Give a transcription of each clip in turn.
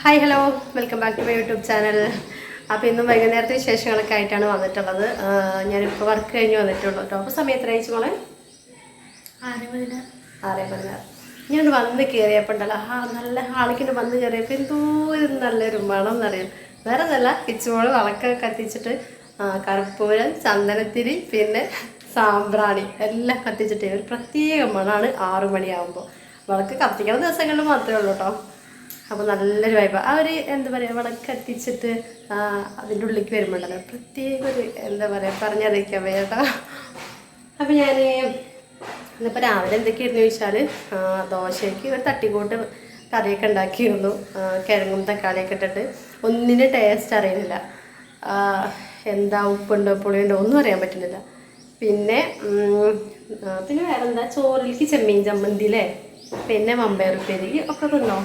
Hi hello welcome back to my YouTube channel അപ്പോൾ ഇന്നും വൈകുന്നേരത്തെ വിശേഷങ്ങളൊക്കെ ആയിട്ടാണ് വന്നിട്ടുള്ളത്. ഞാനിപ്പോൾ വർക്ക് കഴിഞ്ഞ് വന്നിട്ടുള്ളൂ കേട്ടോ. അപ്പോൾ സമയം എത്ര അയച്ചു മോളെ? ആറേ പതിനാറ്. ഞാൻ വന്ന് കയറിയപ്പോൾ ഉണ്ടല്ലോ. ആ നല്ല ഹാളിക്കിന് വന്ന് കയറിയപ്പോൾ എന്തോ ഒരു നല്ലൊരു മണം എന്നറിയാം. വേറെ നല്ല ഇച്ചുമോൾ വിളക്കൊക്കെ കത്തിച്ചിട്ട് കറുപ്പൂരൻ കർപ്പൂരം ചന്ദനത്തിരി പിന്നെ സാമ്പ്രാണി എല്ലാം കത്തിച്ചിട്ട് ഒരു പ്രത്യേക മണമാണ് ആറു മണിയാകുമ്പോൾ വിളക്ക് കത്തിക്കുന്ന ദിവസങ്ങളിൽ മാത്രമേ ഉള്ളൂ കേട്ടോ. അപ്പോൾ നല്ലൊരു വൈബ് ആ ഒരു എന്താ പറയുക വിളക്ക് കത്തിച്ചിട്ട് ആ, അതിന്റെ ഉള്ളിലേക്ക് വരുമ്പോണ്ടല്ലോ. പ്രത്യേക ഒരു എന്താ പറയുക പറഞ്ഞറിയിക്കാൻ വയ്യ കേട്ടോ അപ്പോൾ ഞാൻ ഇന്നിപ്പോൾ രാവിലെ എന്തൊക്കെയായിരുന്നു ചോദിച്ചാൽ ദോശയ്ക്ക് ഒരു തട്ടിക്കോട്ട് കറിയൊക്കെ ഉണ്ടാക്കിയിരുന്നു. കിഴങ്ങും തക്കാളിയൊക്കെ ഇട്ടിട്ട്. ഒന്നിനും ടേസ്റ്റ് അറിയുന്നില്ല. എന്താ ഉപ്പുണ്ടോ പുളിയുണ്ടോ ഒന്നും അറിയാൻ പറ്റുന്നില്ല. പിന്നെ പിന്നെ വേറെന്താ? ചോറിലേക്ക് ചെമ്മീൻ ചമ്മന്തിയിലെ പിന്നെ മമ്പയറുപ്പേരി ഒക്കെ തിന്നോ?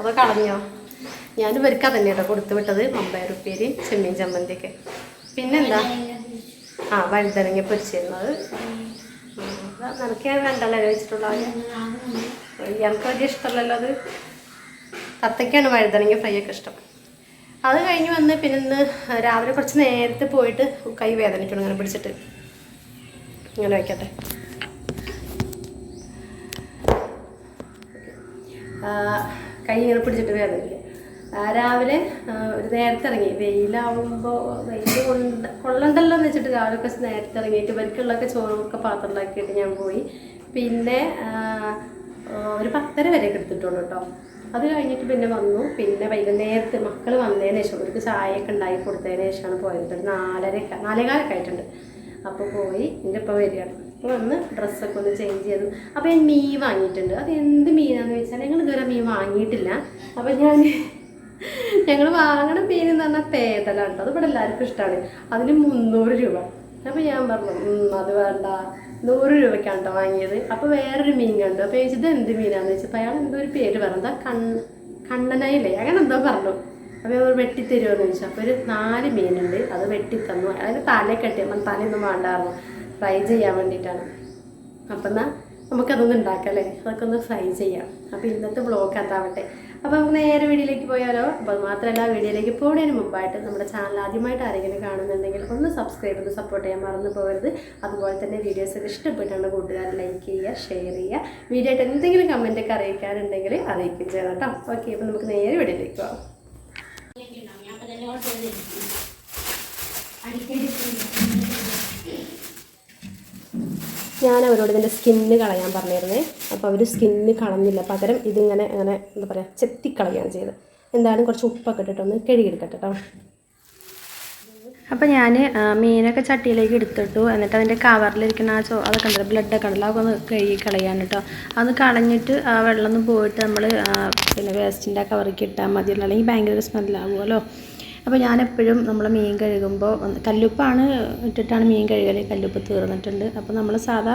അതോ കളഞ്ഞോ? ഞാൻ ഇവർക്ക് അതന്നെ കേട്ടോ കൊടുത്തു വിട്ടത്. മമ്പയറുപ്പേരി ചെമ്മീൻ ചമ്മന്തിയൊക്കെ. പിന്നെന്താ? ആ വഴുതനങ്ങ പൊരിച്ചിരുന്നത്. നിനക്ക് വേണ്ടല്ലോ വെച്ചിട്ടുള്ള എനിക്ക് വലിയ ഇഷ്ടമല്ലല്ലോ അത്? തത്തയ്ക്കാണ് വഴുതനങ്ങ ഫ്രൈ ഒക്കെ ഇഷ്ടം. അത് കഴിഞ്ഞ് വന്ന് പിന്നെ ഇന്ന് രാവിലെ കുറച്ച് നേരത്തെ പോയിട്ട് കൈ വേദനിക്കണം ഇങ്ങനെ പിടിച്ചിട്ട്. ഇങ്ങനെ വയ്ക്കട്ടെ. ആ, കൈ ഇങ്ങനെ പിടിച്ചിട്ട് വേദനിക്കുക രാവിലെ ഒരു നേരത്തെ ഇറങ്ങി. വെയിലാവുമ്പോൾ വെയിൽ കൊണ്ട കൊള്ളണ്ടല്ലോ എന്ന് വെച്ചിട്ട് രാവിലെ കുറച്ച് നേരത്തെ ഇറങ്ങിയിട്ട് ഇവർക്കുള്ളൊക്കെ ചോറൊക്കെ പാത്രമുണ്ടാക്കിയിട്ട് ഞാൻ പോയി. പിന്നെ ഒരു പത്തര വരെ എടുത്തിട്ടുള്ളൂ കേട്ടോ. അത് കഴിഞ്ഞിട്ട് പിന്നെ വന്നു. പിന്നെ വൈകുന്നേരത്ത് മക്കൾ വന്നതിന് ശേഷം അവർക്ക് ചായയൊക്കെ ഉണ്ടാക്കി കൊടുത്തതിന് ശേഷമാണ് പോയത്. നാലര നാലേകാലൊക്കെ ആയിട്ടുണ്ട്. അപ്പോൾ പോയി എന്റെ ഇപ്പോൾ വരികയാണ്. വന്ന് ഡ്രസ്സൊക്കെ ഒന്ന് ചേഞ്ച് ചെയ്തു. അപ്പോൾ ഞാൻ മീൻ വാങ്ങിയിട്ടുണ്ട്. അത് എന്ത് മീനാന്ന് വെച്ചാൽ ഞങ്ങൾ ഇതുവരെ മീൻ വാങ്ങിയിട്ടില്ല. അപ്പോൾ ഞാൻ ഞങ്ങൾ വാങ്ങണ മീൻ എന്ന് പറഞ്ഞാൽ പേതലാണ് കേട്ടോ. അത് ഇവിടെ എല്ലാവർക്കും ഇഷ്ടമാണ് അതിന് മുന്നൂറ് രൂപ. അപ്പോൾ ഞാൻ പറഞ്ഞു അത് വേണ്ട. നൂറ് രൂപയ്ക്കാണ് കേട്ടോ വാങ്ങിയത്. അപ്പോൾ വേറൊരു മീൻ കണ്ടു. അപ്പോൾ ചോദിച്ചത് എന്ത് മീനാണെന്ന് വെച്ചപ്പോൾ അയാൾ എന്തോ ഒരു പേര് പറഞ്ഞു. എന്താ കണ്ണ കണ്ണനായില്ലേ? അങ്ങനെ എന്തോ പറഞ്ഞു. അപ്പോൾ അവർ വെട്ടിത്തരുമെന്ന് ചോദിച്ചു. അപ്പോൾ ഒരു നാല് മീനുണ്ട്. അത് വെട്ടിത്തന്നു. അതിന് തലയൊക്കെ കെട്ടിയപ്പോൾ തലയൊന്നും വേണ്ടായിരുന്നു. ഫ്രൈ ചെയ്യാൻ വേണ്ടിയിട്ടാണ്. അപ്പം എന്നാൽ നമുക്കതൊന്ന് ഉണ്ടാക്കാം അല്ലേ അതൊക്കെ ഒന്ന് ഫ്രൈ ചെയ്യാം. അപ്പോൾ ഇന്നത്തെ ബ്ലോഗ് എന്താവട്ടെ അപ്പോൾ നമുക്ക് നേരെ വീഡിയോയിലേക്ക് പോയാലോ? അപ്പോൾ മാത്രമല്ല വീഡിയോയിലേക്ക് പോകുന്നതിന് മുമ്പായിട്ട് നമ്മുടെ ചാനൽ ആദ്യമായിട്ട് ആരെങ്കിലും കാണുന്നുണ്ടെങ്കിൽ ഒന്ന് സബ്സ്ക്രൈബ് ചെയ്ത് സപ്പോർട്ട് ചെയ്യാൻ മറന്നു പോകരുത്. അതുപോലെ തന്നെ വീഡിയോസൊക്കെ ഇഷ്ടപ്പെട്ടാണ് കൂട്ടുകാർ ലൈക്ക് ചെയ്യുക ഷെയർ ചെയ്യുക. വീഡിയോ എന്തെങ്കിലും കമന്റ് ഒക്കെ അറിയിക്കാനുണ്ടെങ്കിൽ അറിയിക്കും ചെയ്യണം കേട്ടോ. ഓക്കെ അപ്പോൾ നമുക്ക് നേരെ വീഡിയോയിലേക്ക് പോകാം ഞാൻ അവരോട് ഇതിന്റെ സ്കിന്ന് കളയാൻ പറഞ്ഞിരുന്നേ. അപ്പോൾ അവർ സ്കിന്ന് കളഞ്ഞില്ല. പകരം ഇതിങ്ങനെ അങ്ങനെ എന്താ പറയുക ചെത്തിക്കളയാണ് ചെയ്തത്. എന്തായാലും കുറച്ച് ഉപ്പൊക്കെ ഇട്ടിട്ടൊന്ന് കഴുകിയെടുക്കട്ടെ കേട്ടോ അപ്പോൾ ഞാൻ മീനൊക്കെ ചട്ടിയിലേക്ക് എടുത്തിട്ടു. എന്നിട്ട് അതിന്റെ കവറിലിരിക്കുന്ന ആ ചോ അതൊക്കെ ഉണ്ടല്ലോ ബ്ലഡൊക്കെ ഉണ്ടല്ലോ അതൊക്കെ ഒന്ന് കഴുകി കളയാൻ കേട്ടോ അത് കളഞ്ഞിട്ട് ആ വെള്ളം ഒന്ന് പോയിട്ട് നമ്മൾ പിന്നെ വേസ്റ്റിന്റെ ആ കവറിലേക്ക് ഇട്ടാൽ മതിയല്ലോ. അല്ലെങ്കിൽ ഭയങ്കര സ്മെല്ലാകുമല്ലോ അപ്പോൾ ഞാൻ എപ്പോഴും നമ്മൾ മീൻ കഴുകുമ്പോൾ കല്ലുപ്പാണ് ഇട്ടിട്ടാണ് മീൻ കഴുകൽ കല്ലുപ്പ് തീർന്നിട്ടുണ്ട്. അപ്പോൾ നമ്മൾ സാധാ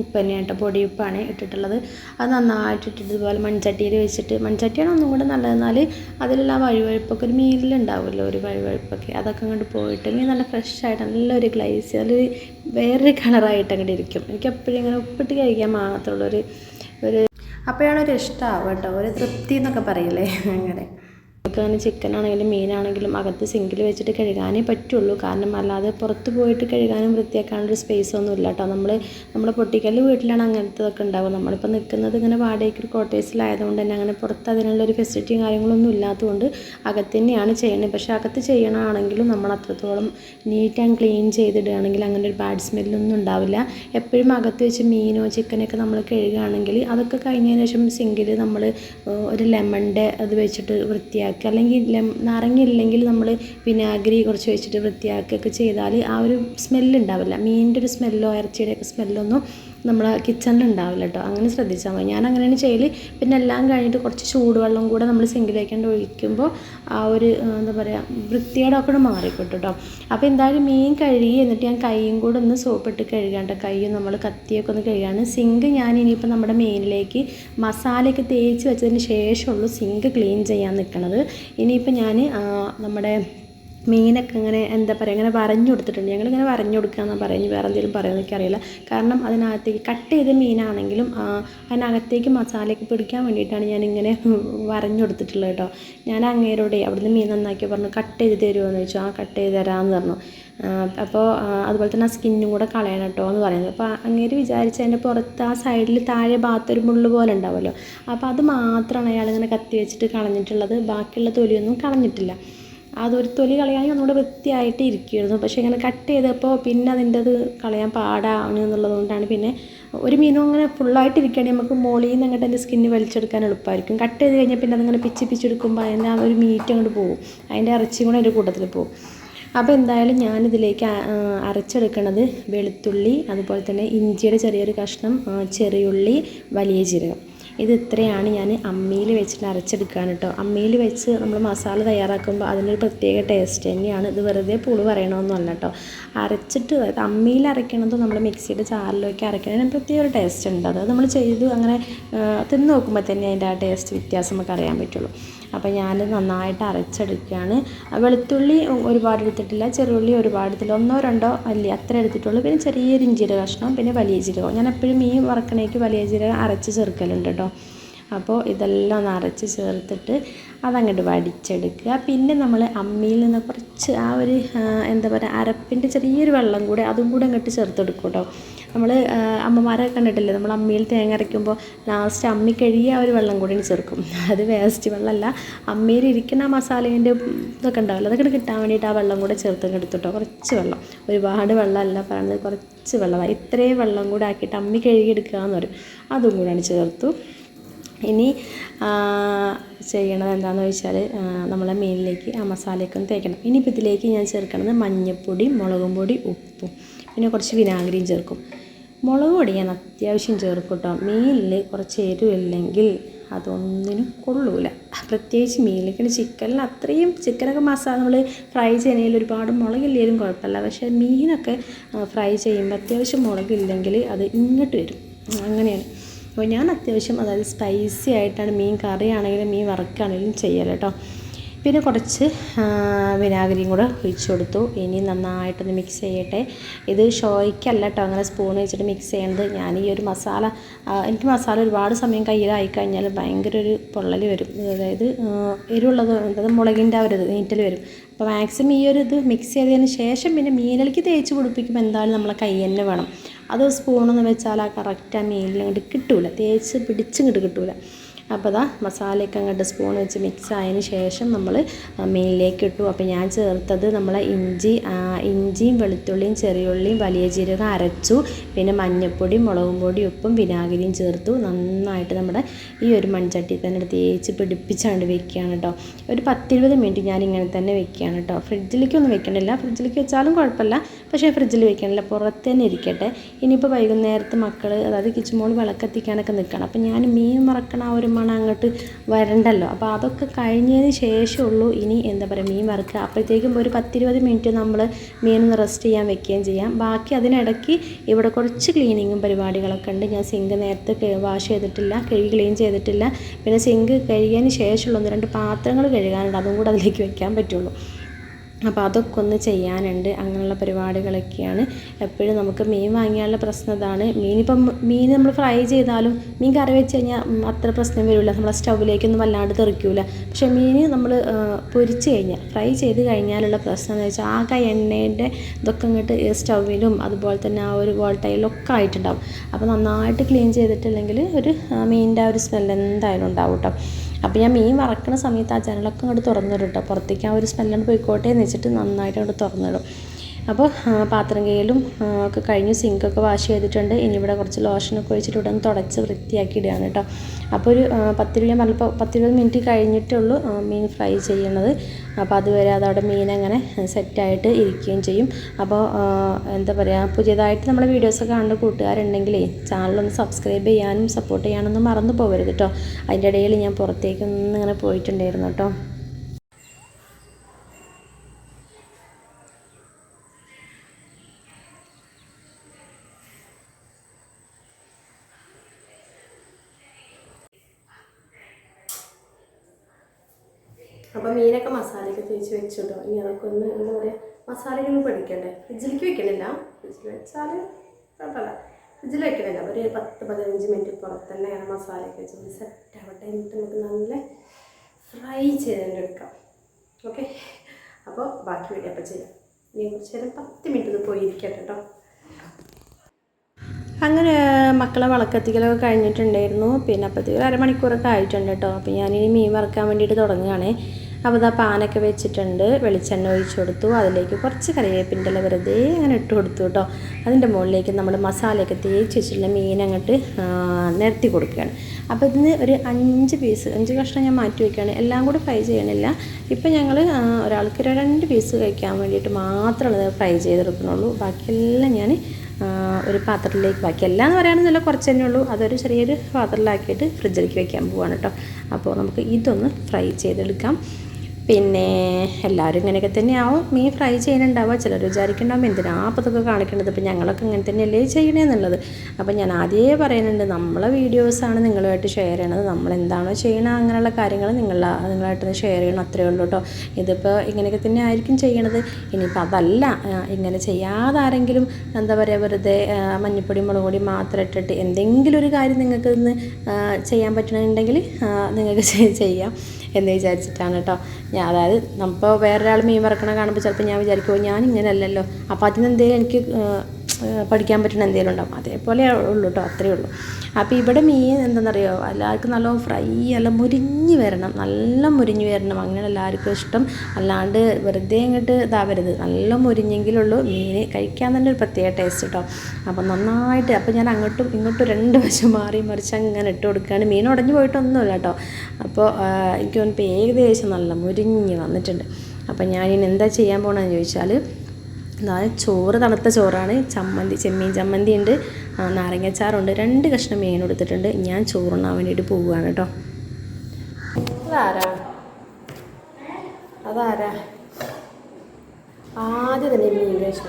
ഉപ്പ് തന്നെയായിട്ട് കേട്ടോ പൊടി ഉപ്പാണ് ഇട്ടിട്ടുള്ളത്. അത് നന്നായിട്ട് ഇട്ടിട്ട് ഇതുപോലെ മൺചട്ടിയിൽ വെച്ചിട്ട് മൺചട്ടിയാണ് ഒന്നും കൂടെ നല്ലതെന്നാൽ അതിലുള്ള ആ വഴുവഴുപ്പൊക്കെ ഒരു മീനിലുണ്ടാവുമല്ലോ ഒരു വഴുവഴുപ്പൊക്കെ. അതൊക്കെ അങ്ങോട്ട് പോയിട്ട് മീൻ നല്ല ഫ്രഷ് ആയിട്ട് നല്ലൊരു ഗ്ലൈസ് നല്ലൊരു വേറൊരു കളറായിട്ട് അങ്ങോട്ട് ഇരിക്കും. എനിക്ക് എപ്പോഴും ഇങ്ങനെ ഉപ്പിട്ട് കഴിക്കാൻ മാത്രമുള്ളൊരു ഒരു അപ്പോഴാണ് ഒരു ഇഷ്ടമാവുക കേട്ടോ. ഒരു തൃപ്തി എന്നൊക്കെ പറയില്ലേ? അങ്ങനെ. നമുക്ക് ചിക്കൻ ആണെങ്കിലും മീനാണെങ്കിലും അകത്ത് സിങ്കിൽ വെച്ചിട്ട് കഴുകാനേ പറ്റുള്ളൂ. കാരണം അല്ലാതെ പുറത്ത് പോയിട്ട് കഴുകാനും വൃത്തിയാക്കാനൊരു സ്പേസ് ഒന്നും ഇല്ല കേട്ടോ നമ്മൾ നമ്മുടെ പൊട്ടിക്കല്ല് വീട്ടിലാണ് അങ്ങനത്തതൊക്കെ ഉണ്ടാവുക. നമ്മളിപ്പോൾ നിൽക്കുന്നത് ഇങ്ങനെ വാടകയ്ക്ക് ക്വാർട്ടേഴ്സിലായതുകൊണ്ട് തന്നെ അങ്ങനെ പുറത്ത് അതിനുള്ളൊരു ഫെസിലിറ്റിയും കാര്യങ്ങളൊന്നും ഇല്ലാത്തതുകൊണ്ട് അകത്ത് തന്നെയാണ് ചെയ്യുന്നത്. പക്ഷേ അകത്ത് ചെയ്യണമാണെങ്കിലും നമ്മൾ അത്രത്തോളം നീറ്റ് ആൻഡ് ക്ലീൻ ചെയ്തിടുകയാണെങ്കിൽ അങ്ങനെ ഒരു ബാഡ് സ്മെല്ലൊന്നും ഉണ്ടാവില്ല. എപ്പോഴും അകത്ത് വെച്ച് മീനോ ചിക്കനൊക്കെ നമ്മൾ കഴുകുകയാണെങ്കിൽ അതൊക്കെ കഴിഞ്ഞതിന് ശേഷം സിങ്കിൽ നമ്മൾ ഒരു ലെമണിന്റെ അത് വെച്ചിട്ട് വൃത്തിയാക്കുക. അല്ലെങ്കിൽ നാരങ്ങയില്ലെങ്കിൽ നാരങ്ങ ഇല്ലെങ്കിൽ നമ്മൾ വിനാഗിരി കുറച്ച് വെച്ചിട്ട് വൃത്തിയാക്കുകയൊക്കെ ചെയ്താൽ ആ ഒരു സ്മെല്ലുണ്ടാവില്ല മീനിന്റെ ഒരു സ്മെല്ലോ ഇറച്ചിയുടെയൊക്കെ സ്മെല്ലൊന്നും നമ്മളെ കിച്ചണിൽ ഉണ്ടാവില്ല കേട്ടോ അങ്ങനെ ശ്രദ്ധിച്ചാൽ മതി. ഞാൻ അങ്ങനെയാണ് ചെയ്യൽ പിന്നെ എല്ലാം കഴിഞ്ഞിട്ട് കുറച്ച് ചൂടുവെള്ളം കൂടെ നമ്മൾ സിങ്കിലേക്കാണ്ട് ഒഴിക്കുമ്പോൾ ആ ഒരു എന്താ പറയുക വൃത്തിയോടെ ഒക്കെ മാറിക്കിട്ടും കേട്ടോ അപ്പോൾ എന്തായാലും മീൻ കഴുകി എന്നിട്ട് ഞാൻ കൈയും കൂടെ ഒന്ന് സോപ്പിട്ട് കഴുകാണ്ട് കൈയും നമ്മൾ കത്തിയൊക്കെ ഒന്ന് കഴുകാണ്. സിങ്ക് ഞാൻ ഇനിയിപ്പോൾ നമ്മുടെ മീനിലേക്ക് മസാലയൊക്കെ തേച്ച് വെച്ചതിന് ശേഷമുള്ളൂ സിങ്ക് ക്ലീൻ ചെയ്യാൻ നിൽക്കണത് ഇനിയിപ്പോൾ ഞാൻ നമ്മുടെ മീനൊക്കെ ഇങ്ങനെ എന്താ പറയുക ഇങ്ങനെ വരഞ്ഞു കൊടുത്തിട്ടുണ്ട്. ഞങ്ങളിങ്ങനെ വരഞ്ഞു കൊടുക്കുകയെന്നാണ് പറയുന്നത്. വേറെ എന്തെങ്കിലും പറയുന്നത് എനിക്കറിയില്ല. കാരണം അതിനകത്തേക്ക് കട്ട് ചെയ്ത മീനാണെങ്കിലും അതിനകത്തേക്ക് മസാലയൊക്കെ പിടിക്കാൻ വേണ്ടിയിട്ടാണ് ഞാനിങ്ങനെ വരഞ്ഞു കൊടുത്തിട്ടുള്ളത് കേട്ടോ. ഞാൻ അങ്ങേരോടെ അവിടുന്ന് മീൻ നന്നാക്കി പറഞ്ഞു കട്ട് ചെയ്ത് തരുമോ എന്ന് ചോദിച്ചു. ആ കട്ട് ചെയ്ത് തരാമെന്ന് പറഞ്ഞു. അപ്പോൾ അതുപോലെ തന്നെ ആ സ്കിന്നും കൂടെ കളയണം കേട്ടോ എന്ന് പറയുന്നത്. അപ്പോൾ അങ്ങേര് വിചാരിച്ച് അതിന്റെ പുറത്ത് ആ സൈഡിൽ താഴെ ഭാഗത്തൊരു മുള്ളു പോലെ ഉണ്ടാവുമല്ലോ. അപ്പോൾ അത് മാത്രമാണ് അയാളിങ്ങനെ കത്തി വെച്ചിട്ട് കളഞ്ഞിട്ടുള്ളത്. ബാക്കിയുള്ള തൊലിയൊന്നും കളഞ്ഞിട്ടില്ല. അതൊരു തൊലി കളയാണെങ്കിൽ ഒന്നുകൂടെ വൃത്തിയായിട്ട് ഇരിക്കുമായിരുന്നു പക്ഷേ ഇങ്ങനെ കട്ട് ചെയ്തപ്പോൾ പിന്നെ അതിന്റെ അത് കളയാൻ പാടാണ് എന്നുള്ളത് കൊണ്ടാണ് പിന്നെ ഒരു മീനും അങ്ങനെ ഫുള്ളായിട്ട് ഇരിക്കുകയാണെങ്കിൽ നമുക്ക് മുകളിൽ നിന്ന് അങ്ങോട്ട് അതിന്റെ സ്കിന്ന് വലിച്ചെടുക്കാൻ എളുപ്പമായിരിക്കും. കട്ട് ചെയ്ത് കഴിഞ്ഞാൽ പിന്നെ അതിങ്ങനെ പിച്ചി പിച്ചെടുക്കുമ്പോൾ അതിന്റെ ആ ഒരു മീറ്റ് അങ്ങോട്ട് പോകും. അതിന്റെ ഇറച്ചിയും കൂടെ അതിന്റെ കൂട്ടത്തിൽ പോകും. അപ്പോൾ എന്തായാലും ഞാനിതിലേക്ക് അരച്ചെടുക്കണത് വെളുത്തുള്ളി അതുപോലെ തന്നെ ഇഞ്ചിയുടെ ചെറിയൊരു കഷ്ണം ചെറിയുള്ളി വലിയ ജീരകം. ഇത് ഇത്രയാണ് ഞാൻ അമ്മിയിൽ വെച്ചിട്ട് അരച്ചെടുക്കുകയാണ് കേട്ടോ. അമ്മിയിൽ വെച്ച് നമ്മൾ മസാല തയ്യാറാക്കുമ്പോൾ അതിനൊരു പ്രത്യേക ടേസ്റ്റ് തന്നെയാണ്. ഇത് വെറുതെ പുളി പറയണമെന്നല്ല കേട്ടോ. അരച്ചിട്ട് അതായത് അമ്മിയിൽ അരയ്ക്കണതും നമ്മൾ മിക്സിയുടെ ചാറിലൊക്കെ അരയ്ക്കണതിന് പ്രത്യേക ഒരു ടേസ്റ്റ് ഉണ്ട്. അത് നമ്മൾ ചെയ്ത് അങ്ങനെ തിന്ന് നോക്കുമ്പോൾ തന്നെ അതിന്റെ ആ ടേസ്റ്റ് വ്യത്യാസം നമുക്ക് അറിയാൻ പറ്റുള്ളൂ. അപ്പോൾ ഞാൻ നന്നായിട്ട് അരച്ചെടുക്കുകയാണ്. വെളുത്തുള്ളി ഒരുപാട് എടുത്തിട്ടില്ല. ചെറുള്ളി ഒരുപാട് എടുത്തില്ല ഒന്നോ രണ്ടോ അല്ലേ അത്ര എടുത്തിട്ടുള്ളൂ. പിന്നെ ചെറിയൊരു ഇഞ്ചിയുടെ കഷ്ണം പിന്നെ വലിയ ജീരകം. ഞാൻ എപ്പോഴും മീൻ വറക്കണേക്ക് വലിയ ജീരകം അരച്ച് ചേർക്കലുണ്ട് കേട്ടോ. അപ്പോൾ ഇതെല്ലാം ഒന്ന് അരച്ച് ചേർത്തിട്ട് അതങ്ങോട്ട് വടിച്ചെടുക്കുക. പിന്നെ നമ്മൾ അമ്മിയിൽ നിന്ന് കുറച്ച് ആ ഒരു എന്താ പറയുക അരപ്പിന്റെ ചെറിയൊരു വെള്ളം കൂടെ അതും കൂടെ അങ്ങോട്ട് ചേർത്തെടുക്കും കേട്ടോ. നമ്മൾ അമ്മമാരെ കണ്ടിട്ടില്ലേ? നമ്മൾ അമ്മിയിൽ തേങ്ങ അരയ്ക്കുമ്പോൾ ലാസ്റ്റ് അമ്മി കഴുകിയ ആ ഒരു വെള്ളം കൂടി ചേർക്കും. അത് വേസ്റ്റ് വെള്ളമല്ല. അമ്മിയിൽ ഇരിക്കുന്ന മസാലേന്റെ ഇതൊക്കെ ഉണ്ടാവില്ല അതൊക്കെ കിട്ടാൻ വേണ്ടിയിട്ട് ആ വെള്ളം കൂടെ ചേർത്ത് എടുത്തിട്ടോ കുറച്ച് വെള്ളം. ഒരുപാട് വെള്ളമല്ല പറയുന്നത് കുറച്ച് വെള്ളമാണ് ഇത്രയും വെള്ളം കൂടെ ആക്കിയിട്ട് അമ്മി കഴുകിയെടുക്കുക എന്ന് പറയും. അതും കൂടെയാണ് ചേർത്തു. ഇനി ചെയ്യണത് എന്താണെന്ന് വെച്ചാൽ നമ്മളെ മീനിലേക്ക് ആ മസാലയൊക്കെ ഒന്ന് തേക്കണം. ഇനിയിപ്പോൾ ഇതിലേക്ക് ഞാൻ ചേർക്കണത് മഞ്ഞൾപ്പൊടി മുളകും പൊടി ഉപ്പും. പിന്നെ കുറച്ച് വിനാഗിരിയും ചേർക്കും. മുളക് പൊടി ഞാൻ അത്യാവശ്യം ചേർക്കും കേട്ടോ. മീനിൽ കുറച്ച് എരിവില്ലെങ്കിൽ അതൊന്നിനും കൊള്ളൂല. പ്രത്യേകിച്ച് മീനിലേക്കാണ് ചിക്കനിൽ അത്രയും ചിക്കനൊക്കെ മസാല നമ്മൾ ഫ്രൈ ചെയ്യണമെങ്കിൽ ഒരുപാട് മുളകില്ലെങ്കിലും കുഴപ്പമില്ല. പക്ഷേ മീനൊക്കെ ഫ്രൈ ചെയ്യുമ്പോൾ അത്യാവശ്യം മുളകില്ലെങ്കിൽ അത് ഇങ്ങോട്ട് വരും. അങ്ങനെയാണ്. അപ്പോൾ ഞാൻ അത്യാവശ്യം അതായത് സ്പൈസി ആയിട്ടാണ് മീൻ കറിയാണെങ്കിലും മീൻ വറക്കുകയാണെങ്കിലും ചെയ്യൽ കേട്ടോ. പിന്നെ കുറച്ച് വിനാഗിരിയും കൂടെ ഒഴിച്ച് കൊടുത്തു. ഇനി നന്നായിട്ടൊന്ന് മിക്സ് ചെയ്യട്ടെ. ഇത് ഷോയ്ക്കല്ല കേട്ടോ അങ്ങനെ സ്പൂൺ വെച്ചിട്ട് മിക്സ് ചെയ്യണത്. ഞാൻ ഈ ഒരു മസാല എനിക്ക് മസാല ഒരുപാട് സമയം കയ്യിലായി കഴിഞ്ഞാൽ ഭയങ്കര ഒരു പൊള്ളൽ വരും. അതായത് എരിവുള്ളത് അതായത് മുളകിന്റെ ഒരു നീറ്റൽ വരും. അപ്പോൾ മാക്സിമം ഈ ഒരു ഇത് മിക്സ് ചെയ്തതിന് ശേഷം പിന്നെ മീനിലേക്ക് തേച്ച് പിടിപ്പിക്കുമ്പോൾ എന്തായാലും നമ്മളെ കൈ തന്നെ വേണം. അത് സ്പൂണൊന്ന് വെച്ചാൽ ആ കറക്റ്റ് ആ മീനിലങ്ങോട്ട് കിട്ടൂല. തേച്ച് പിടിച്ചിങ്ങോട്ട് കിട്ടൂല. അപ്പോൾ അതാ മസാലയൊക്കെ അങ്ങോട്ട് സ്പൂൺ വെച്ച് മിക്സ് ആയതിന് ശേഷം നമ്മൾ മീനിലേക്ക് ഇട്ടു. അപ്പോൾ ഞാൻ ചേർത്തത് നമ്മളെ ഇഞ്ചി ഇഞ്ചിയും വെളുത്തുള്ളിയും ചെറിയുള്ളിയും വലിയ ജീരകം അരച്ചു. പിന്നെ മഞ്ഞൾപ്പൊടി മുളകും പൊടി ഉപ്പും വിനാഗിരിയും ചേർത്തു. നന്നായിട്ട് നമ്മുടെ ഈ ഒരു മൺചട്ടി തന്നെ തേച്ച് പിടിപ്പിച്ചാണ്ട് വെക്കുകയാണ് കേട്ടോ. ഒരു പത്തിരുപത് മിനിറ്റ് ഞാൻ ഇങ്ങനെ തന്നെ വെക്കുകയാണ് കേട്ടോ. ഫ്രിഡ്ജിലേക്കൊന്നും വെക്കണില്ല. ഫ്രിഡ്ജിലേക്ക് വെച്ചാലും കുഴപ്പമില്ല. പക്ഷേ ഫ്രിഡ്ജിൽ വെക്കണില്ല. പുറത്ത് തന്നെ ഇരിക്കട്ടെ. ഇനിയിപ്പോൾ വൈകുന്നേരത്ത് മക്കൾ അതായത് കിച്ചുമോൾ വിളക്കെത്തിക്കാനൊക്കെ നിൽക്കണം. അപ്പോൾ ഞാൻ മീൻ മറക്കണ ആ ഒരു മണം അങ്ങോട്ട് വരണ്ടല്ലോ. അപ്പോൾ അതൊക്കെ കഴിഞ്ഞതിന് ശേഷമുള്ളൂ ഇനി എന്താ പറയുക മീൻ വറുക്കുക. അപ്പോഴത്തേക്കും ഒരു പത്തിരുപത് മിനിറ്റ് നമ്മൾ മീനൊന്ന് റെസ്റ്റ് ചെയ്യാൻ വെക്കുകയും ചെയ്യാം. ബാക്കി അതിനിടയ്ക്ക് ഇവിടെ കുറച്ച് ക്ലീനിങ്ങും പരിപാടികളൊക്കെ ഉണ്ട്. ഞാൻ സിങ്ക് നേരത്തെ വാഷ് ചെയ്തിട്ടില്ല കഴുകി ക്ലീൻ ചെയ്തിട്ടില്ല. പിന്നെ സിങ്ക് കഴുകിയതിന് ശേഷമുള്ള ഒന്ന് രണ്ട് പാത്രങ്ങൾ കഴുകാനുണ്ട്. അതും കൂടെ അതിലേക്ക് വെക്കാൻ പറ്റുള്ളൂ. അപ്പോൾ അതൊക്കെ ഒന്ന് ചെയ്യാനുണ്ട്. അങ്ങനെയുള്ള പരിപാടികളൊക്കെയാണ്. എപ്പോഴും നമുക്ക് മീൻ വാങ്ങിയാലുള്ള പ്രശ്നം ഇതാണ്. മീനിപ്പം മീൻ നമ്മൾ ഫ്രൈ ചെയ്താലും മീൻ കറി വെച്ച് കഴിഞ്ഞാൽ അത്ര പ്രശ്നം വരില്ല. നമ്മൾ സ്റ്റൗവിലേക്കൊന്നും വല്ലാണ്ട് തെറിക്കൂല. പക്ഷേ മീൻ നമ്മൾ പൊരിച്ച് കഴിഞ്ഞാൽ ഫ്രൈ ചെയ്ത് കഴിഞ്ഞാലുള്ള പ്രശ്നം എന്ന് വെച്ചാൽ ആകെ എണ്ണേന്റെ ഇതൊക്കെ ഇങ്ങോട്ട് സ്റ്റൗവിലും അതുപോലെ തന്നെ ആ ഒരു വോൾട്ടയിലും ഒക്കെ ആയിട്ടുണ്ടാവും. അപ്പോൾ നന്നായിട്ട് ക്ലീൻ ചെയ്തിട്ടില്ലെങ്കിൽ ഒരു മീനിന്റെ ആ ഒരു സ്മെൽ എന്തായാലും ഉണ്ടാവും കേട്ടോ അപ്പോൾ ഞാൻ മീൻ വറക്കണ സമയത്ത് ആ ജനലൊക്കെ അങ്ങോട്ട് തുറന്നിടും കേട്ടോ പുറത്തേക്ക് ആ ഒരു സ്മെല്ലങ്ങോട്ട് പോയിക്കോട്ടെ എന്ന് വെച്ചിട്ട് നന്നായിട്ട് അങ്ങോട്ട് തുറന്നിടും. അപ്പോൾ പാത്രം കയ്യിലും ഒക്കെ കഴിഞ്ഞ് സിങ്കൊക്കെ വാഷ് ചെയ്തിട്ടുണ്ട്. ഇനി ഇവിടെ കുറച്ച് ലോഷനൊക്കെ ഒഴിച്ചിട്ട് ഇവിടെ ഒന്ന് തുടച്ച് വൃത്തിയാക്കി ഇടുകയാണ് കേട്ടോ. അപ്പോൾ ഒരു പത്തിരുപത് ഞാൻ പറഞ്ഞപ്പോൾ പത്തിരുപത് മിനിറ്റ് കഴിഞ്ഞിട്ടുള്ളൂ മീൻ ഫ്രൈ ചെയ്യണത് അപ്പോൾ അതുവരെ അതവിടെ മീൻ അങ്ങനെ സെറ്റായിട്ട് ഇരിക്കുകയും ചെയ്യും. അപ്പോൾ എന്താ പറയുക പുതിയതായിട്ട് നമ്മുടെ വീഡിയോസൊക്കെ കാണുന്ന കൂട്ടുകാരുണ്ടെങ്കിലേ ചാനലൊന്ന് സബ്സ്ക്രൈബ് ചെയ്യാനും സപ്പോർട്ട് ചെയ്യാനൊന്നും മറന്നു പോകരുത് കേട്ടോ. അതിന്റെ ഇടയിൽ ഞാൻ പുറത്തേക്കൊന്നും ഇങ്ങനെ പോയിട്ടുണ്ടായിരുന്നു കേട്ടോ. അപ്പോൾ മീനൊക്കെ മസാലയൊക്കെ തേച്ച് വെച്ചിട്ടോ? ഇനി അതൊക്കെ ഒന്ന് എന്താ പറയുക മസാലയൊക്കെ ഒന്ന് പഠിക്കണ്ടേ ഫ്രിഡ്ജിലേക്ക് വെക്കണില്ല. ഫ്രിഡ്ജിൽ വെച്ചാൽ കുഴപ്പമില്ല. ഫ്രിഡ്ജിൽ വെക്കണില്ല. ഒരു പത്ത് പതിനഞ്ച് മിനിറ്റ് പുറത്ത് തന്നെ അങ്ങനെ മസാലയൊക്കെ വെച്ച് സെറ്റ് ആവട്ടെ എന്നിട്ട് നമുക്ക് നല്ല ഫ്രൈ ചെയ്തെടുക്കാം. ഓക്കെ? അപ്പോൾ ബാക്കി വീഡിയോ അപ്പോൾ ചെയ്യാം. ഇനി കുറച്ച് നേരം പത്ത് മിനിറ്റ് ഒന്ന് പോയിരിക്കട്ടെ കേട്ടോ. അങ്ങനെ മക്കളെ വളക്കത്തിക്കലൊക്കെ കഴിഞ്ഞിട്ടുണ്ടായിരുന്നു. പിന്നെ അപ്പോഴത്തേക്ക് അരമണിക്കൂറൊക്കെ ആയിട്ടുണ്ട് കേട്ടോ. അപ്പോൾ ഞാനിനി മീൻ വറക്കാൻ വേണ്ടിയിട്ട് തുടങ്ങുകയാണ്. അപ്പോൾ ഇതാ പാനൊക്കെ വെച്ചിട്ടുണ്ട്. വെളിച്ചെണ്ണ ഒഴിച്ചു കൊടുത്തു. അതിലേക്ക് കുറച്ച് കറിവേപ്പിന്റെ ഇല വെറുതെ അങ്ങനെ ഇട്ട് കൊടുത്തു കേട്ടോ. അതിന്റെ മുകളിലേക്ക് നമ്മൾ മസാലയൊക്കെ തേച്ച് വെച്ചിട്ടുള്ള മീൻ അങ്ങോട്ട് നിരത്തി കൊടുക്കുകയാണ്. അപ്പോൾ ഇതിന് ഒരു അഞ്ച് പീസ് അഞ്ച് കഷ്ണം ഞാൻ മാറ്റി വയ്ക്കുകയാണ് എല്ലാം കൂടി ഫ്രൈ ചെയ്യണില്ല. ഇപ്പം ഞങ്ങൾ ഒരാൾക്ക് ഒരു രണ്ട് പീസ് കഴിക്കാൻ വേണ്ടിയിട്ട് മാത്രമുള്ളത് ഫ്രൈ ചെയ്തെടുക്കുന്നുള്ളൂ. ബാക്കിയെല്ലാം ഞാൻ ഒരു പാത്രത്തിലേക്ക് ബാക്കി. എല്ലാം എന്ന് പറയാനൊന്നുമില്ല കുറച്ച് തന്നെ ഉള്ളൂ. അതൊരു ചെറിയൊരു പാത്രത്തിലാക്കിയിട്ട് ഫ്രിഡ്ജിലേക്ക് വെക്കാൻ പോവാണ് കേട്ടോ. അപ്പോൾ നമുക്ക് ഇതൊന്ന് ഫ്രൈ ചെയ്തെടുക്കാം. പിന്നെ എല്ലാവരും ഇങ്ങനെയൊക്കെ തന്നെയാവും. മീൻ ഫ്രൈ ചെയ്യുന്നുണ്ടാവുക. ചിലർ വിചാരിക്കുന്നുണ്ടാവും എന്തിനാ അപ്പോൾ ഇതൊക്കെ കാണിക്കേണ്ടത് ഇപ്പം ഞങ്ങളൊക്കെ ഇങ്ങനെ തന്നെയല്ലേ ചെയ്യണേന്നുള്ളത് അപ്പം ഞാൻ ആദ്യമേ പറയുന്നുണ്ട് നമ്മളെ വീഡിയോസാണ് നിങ്ങളുമായിട്ട് ഷെയർ ചെയ്യണത്. നമ്മൾ എന്താണോ ചെയ്യണത് അങ്ങനെയുള്ള കാര്യങ്ങൾ നിങ്ങൾ നിങ്ങളായിട്ട് ഷെയർ ചെയ്യണം. അത്രയേ ഉള്ളൂ കേട്ടോ. ഇതിപ്പോൾ ഇങ്ങനെയൊക്കെ തന്നെ ആയിരിക്കും ചെയ്യണത്. ഇനിയിപ്പോൾ അതല്ല ഇങ്ങനെ ചെയ്യാതെ ആരെങ്കിലും എന്താ പറയുക വെറുതെ മഞ്ഞപ്പൊടി മുളക് പൊടി മാത്രം ഇട്ടിട്ട് എന്തെങ്കിലും ഒരു കാര്യം നിങ്ങൾക്ക് ഇന്ന് ചെയ്യാൻ പറ്റണമെന്നുണ്ടെങ്കിൽ നിങ്ങൾക്ക് ചെയ്- ചെയ്യാം. എന്ന് വിചാരിച്ചിട്ടാണ് കേട്ടോ ഞാൻ അതായത് നമ്മൾ ഇപ്പോൾ വേറൊരാൾ മീൻ വറക്കണ കാണുമ്പോൾ ചിലപ്പോൾ ഞാൻ വിചാരിക്കുമോ ഞാൻ ഇങ്ങനെയല്ലല്ലോ അപ്പോൾ അതിനെന്തെങ്കിലും എനിക്ക് പഠിക്കാൻ പറ്റുന്ന എന്തെങ്കിലും ഉണ്ടാവും. അതേപോലെ ഉള്ളൂ കേട്ടോ അത്രയേ ഉള്ളൂ. അപ്പോൾ ഇവിടെ മീൻ എന്താണെന്നറിയോ എല്ലാവർക്കും നല്ല ഫ്രൈ അല്ല മുരിഞ്ഞ് വരണം. നല്ല മുരിഞ്ഞ് വരണം. അങ്ങനെ എല്ലാവർക്കും ഇഷ്ടം. അല്ലാണ്ട് വെറുതെ ഇങ്ങോട്ട് ഇതാവരുത്. നല്ല മുരിഞ്ഞെങ്കിലുള്ളൂ മീൻ കഴിക്കാൻ തന്നെ ഒരു പ്രത്യേക ടേസ്റ്റ് കേട്ടോ അപ്പോൾ നന്നായിട്ട് അപ്പോൾ ഞാൻ അങ്ങോട്ടും ഇങ്ങോട്ടും രണ്ട് വശം മാറി മറിച്ച് അങ്ങനെ ഇട്ട് കൊടുക്കുകയാണ്. മീൻ ഉടഞ്ഞു പോയിട്ടൊന്നുമില്ല കേട്ടോ അപ്പോൾ എനിക്ക് ഇപ്പോൾ ഏകദേശം നല്ല മുരിഞ്ഞ് വന്നിട്ടുണ്ട്. അപ്പോൾ ഞാനിനി എന്താ ചെയ്യാൻ പോകണമെന്ന് ചോദിച്ചാൽ അതായത് ചോറ് തണുത്ത ചോറാണ്. ചമ്മന്തി ചെമ്മീൻ ചമ്മന്തി ഉണ്ട്. നാരങ്ങച്ചാറുണ്ട് രണ്ട് കഷ്ണം മീൻ എടുത്തിട്ടുണ്ട്. ഞാൻ ചോറുണ്ണാൻ വേണ്ടിയിട്ട് പോവുകയാണ് കേട്ടോ. അതാരാ? അതാരാ? ആദ്യം തന്നെ മീൻ കഴിച്ചു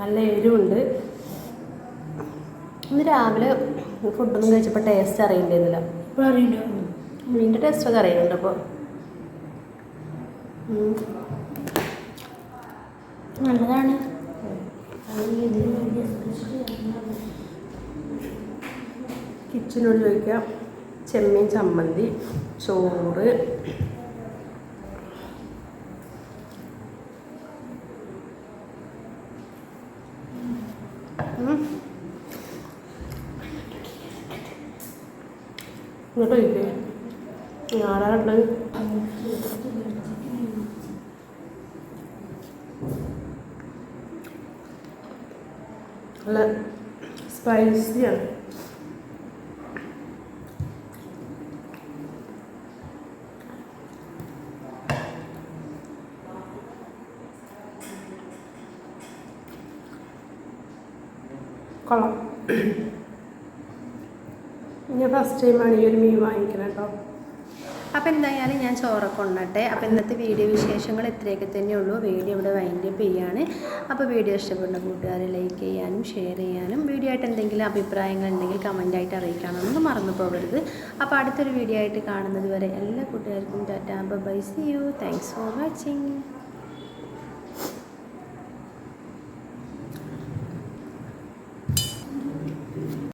നല്ല എരിവുണ്ട്. ഇന്ന് രാവിലെ ഫുഡൊന്നും കഴിച്ചപ്പോൾ ടേസ്റ്റ് അറിയണ്ടായിരുന്നില്ല ഇപ്പോൾ അറിയണ്ടോ മീനിന്റെ ടേസ്റ്റൊക്കെ അറിയുന്നുണ്ട് അപ്പോൾ നല്ലതാണ്. കിച്ചനോട് ചോദിക്കാം ചെമ്മീൻ ചമ്മന്തി ചോറ് ഇങ്ങോട്ട് ചോദിക്കേ ആരാണ്ട് നല്ല സ്പൈസിയാണ് കൊള്ളാം ഞാൻ ഫസ്റ്റ് ടൈമാണ് ഈ ഒരു മീൻ വാങ്ങിക്കുന്നത് കേട്ടോ അപ്പോൾ എന്തായാലും ഞാൻ ചോറൊക്കെ ഉണ്ണട്ടെ അപ്പോൾ ഇന്നത്തെ വീഡിയോ വിശേഷങ്ങൾ ഇത്രയൊക്കെ തന്നെയുള്ളൂ വീഡിയോ ഇവിടെ വൈൻഡ് അപ്പ് ചെയ്യാണ്. അപ്പോൾ വീഡിയോ ഇഷ്ടപ്പെടുന്ന കൂട്ടുകാരെ ലൈക്ക് ചെയ്യാനും ഷെയർ ചെയ്യാനും വീഡിയോ ആയിട്ട് എന്തെങ്കിലും അഭിപ്രായങ്ങൾ ഉണ്ടെങ്കിൽ കമന്റായിട്ട് അറിയിക്കാനൊന്നും മറന്നു പോകരുത്. അപ്പോൾ അടുത്തൊരു വീഡിയോ ആയിട്ട് കാണുന്നത് വരെ എല്ലാ കൂട്ടുകാർക്കും tata. Bye see you thanks for watching